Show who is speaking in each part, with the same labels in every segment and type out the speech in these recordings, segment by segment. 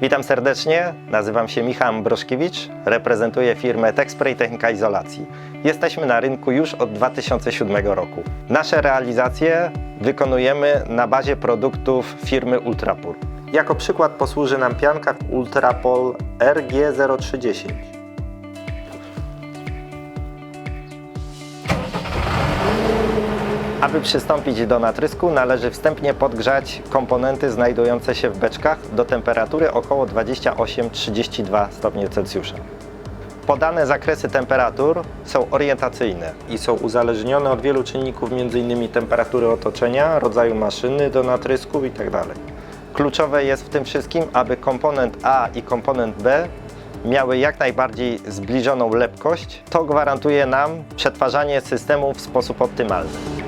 Speaker 1: Witam serdecznie, nazywam się Michał Broszkiewicz, reprezentuję firmę Techspray Technika Izolacji. Jesteśmy na rynku już od 2007 roku. Nasze realizacje wykonujemy na bazie produktów firmy Ultrapur. Jako przykład posłuży nam pianka Ultrapol RG0310. Aby przystąpić do natrysku należy wstępnie podgrzać komponenty znajdujące się w beczkach do temperatury około 28-32 stopnie Celsjusza. Podane zakresy temperatur są orientacyjne i są uzależnione od wielu czynników, m.in. temperatury otoczenia, rodzaju maszyny do natrysków itd. Kluczowe jest w tym wszystkim, aby komponent A i komponent B miały jak najbardziej zbliżoną lepkość. To gwarantuje nam przetwarzanie systemu w sposób optymalny.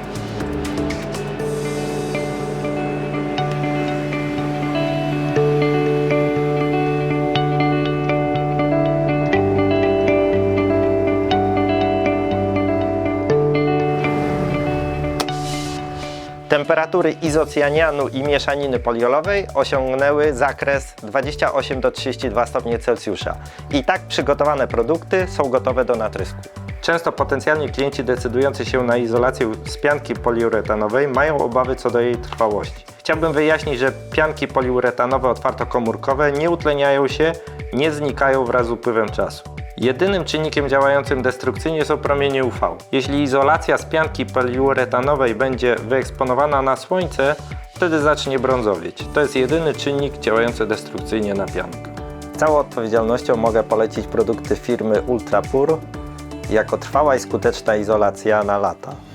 Speaker 1: Temperatury izocjanianu i mieszaniny poliolowej osiągnęły zakres 28 do 32 stopnie Celsjusza. I tak przygotowane produkty są gotowe do natrysku. Często potencjalni klienci decydujący się na izolację z pianki poliuretanowej mają obawy co do jej trwałości. Chciałbym wyjaśnić, że pianki poliuretanowe otwartokomórkowe nie utleniają się, nie znikają wraz z upływem czasu. Jedynym czynnikiem działającym destrukcyjnie są promienie UV. Jeśli izolacja z pianki poliuretanowej będzie wyeksponowana na słońce, wtedy zacznie brązowieć. To jest jedyny czynnik działający destrukcyjnie na piankę. Całą odpowiedzialnością mogę polecić produkty firmy Ultrapur jako trwała i skuteczna izolacja na lata.